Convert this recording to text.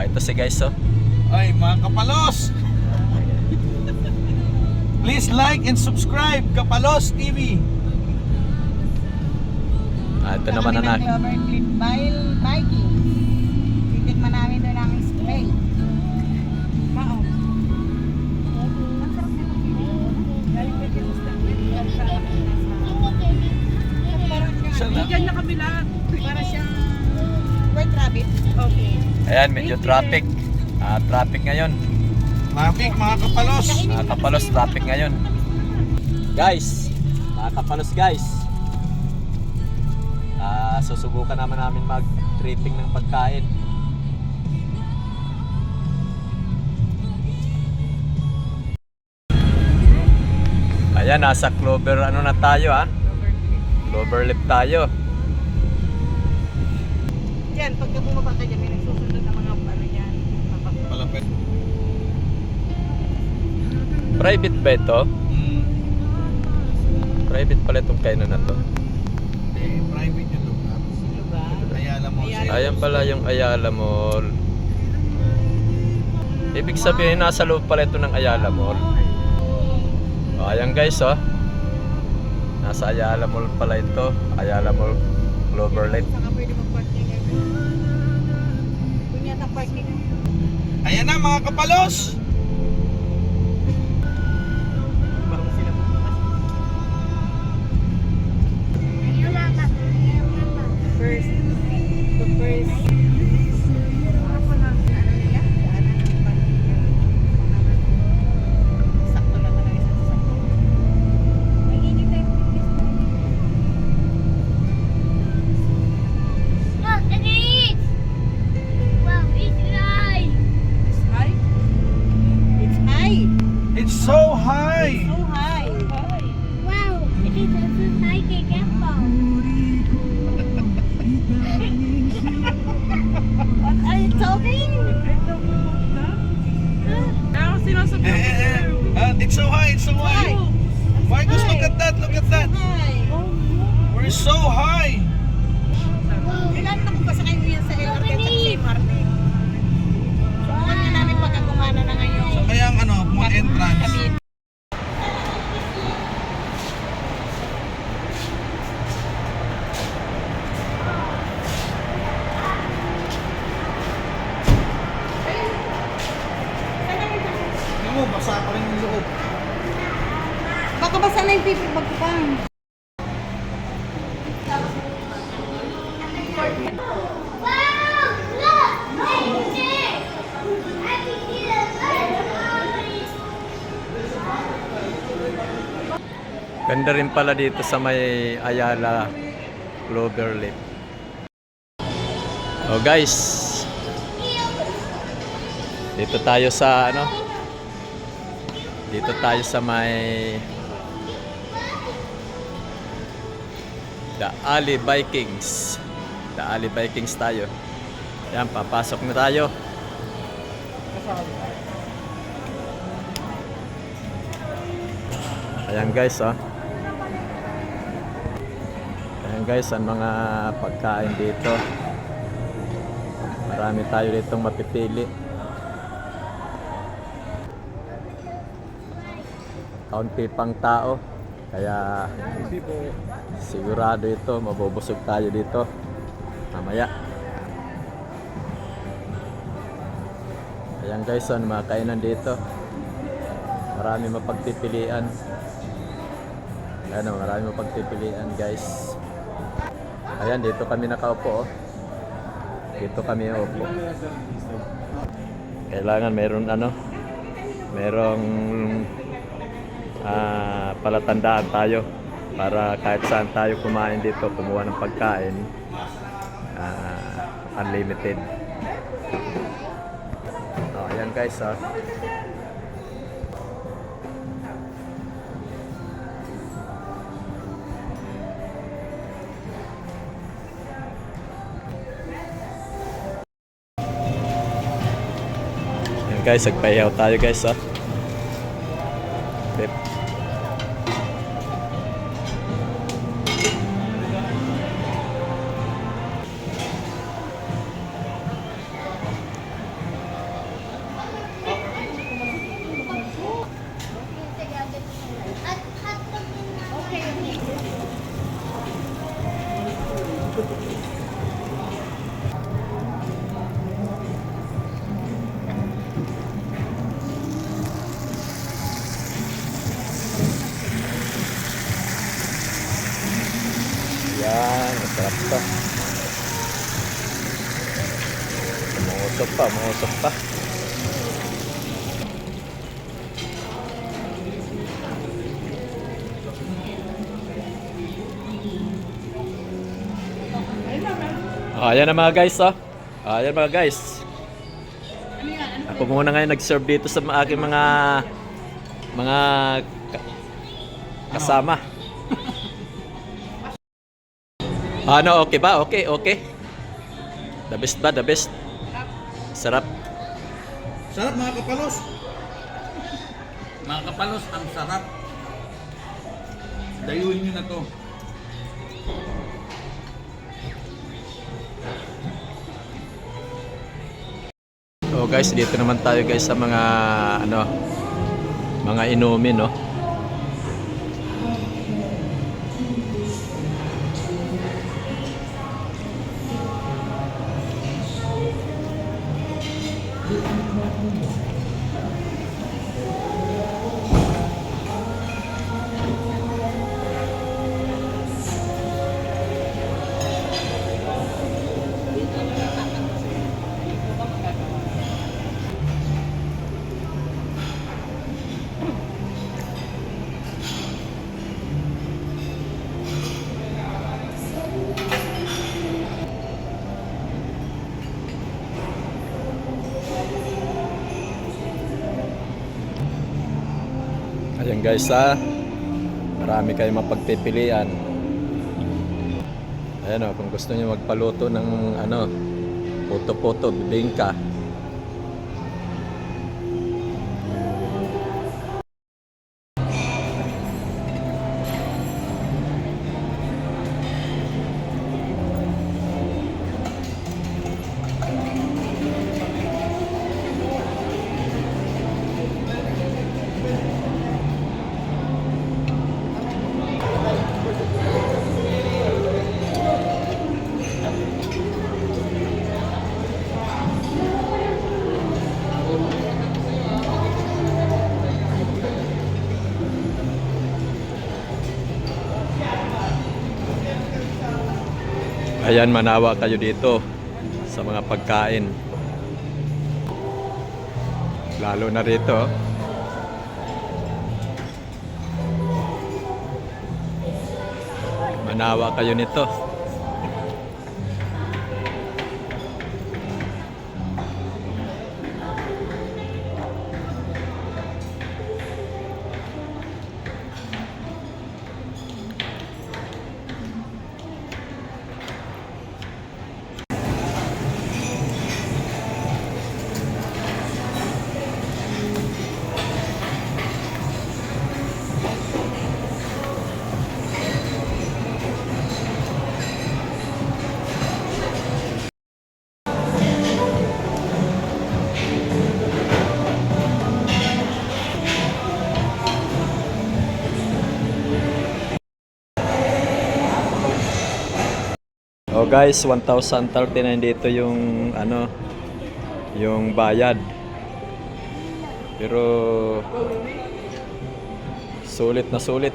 Ah, ito si guys oh. Ay, mga kapalos! Please like and subscribe, Kapalos TV. Ah, ito naman na ng Clover Cliff Bile Biking. Ayan, medyo traffic. Ah, traffic ngayon. Traffic, mga kapalos. Mga kapalos, traffic ngayon. Guys, mga kapalos guys. Ah, susubukan naman namin mag-tripping ng pagkain. Ayan, nasa Clover ano na tayo ah. Clover Leaf tayo. Diyan, pagka bumaba ka dyan, may nagsusunod na mga ano yan. Mga Palapit. Private ba ito? Hmm. Private pala itong kainan na to. Eh, private yung lugar. Ayala. Ayala. Ayan pala yung Ayala Mall. Ibig sabihin, nasa loob pala ito ng Ayala Mall. O, ayan guys, oh. Nasa Ayala Mall pala ito. Ayala Mall Clover Lake. Saka pwede mag-parking mga kapalos! So high! So high. What are you talking? Eh, eh, eh. Ah, it's so high, it's so high! Marcus, look at that, look at Baka basa na yung pipi bag ko pa. Ganda rin pala dito sa may Ayala Clover Lake. Oh guys. Dito tayo sa ano? Dito tayo sa may The Ali Vikings. The Ali Vikings tayo. Yan, papasok na tayo. Ayan guys, oh. Ayan guys, ang mga pagkain dito. Marami tayo ditong mapipili. Kaunti pang tao. Kaya sigurado ito, mabubusog tayo dito. Mamaya. Ayan guys, ang mga kainan dito. Marami mapagpipilian. Ano, marami mapagpipilian guys. Ayan, dito kami nakaupo oh. Dito kami upo. Kailangan meron ano, merong ah, palatandaan tayo para kahit saan tayo kumain dito, kumuha ng pagkain, ah, unlimited. Oh, ayan guys, ah. Ayan guys, nagpahiyaw tayo guys, ah. Sarap to. Mungusok pa, mungusok pa. Ayan na mga guys, oh. Ayan mga guys. Ako muna ngayon nag-serve dito sa aking mga mga ka- kasama. Ano, okay ba? Okay, okay. The best ba? The best. Sarap. Sarap mga kapalos. Mga kapalos, ang sarap. Dayuhin nyo na to. So guys, dito naman tayo guys sa mga ano mga inumin, no. Guys, ha. Marami kayong mapagpipilian. Ayan o, kung gusto niyo magpaluto ng ano, puto-puto, bibingka. Ayan, manawa kayo dito sa mga pagkain. Lalo na rito. Manawa kayo nito. Oh guys, 1,039 dito yung ano yung bayad. Pero sulit na sulit.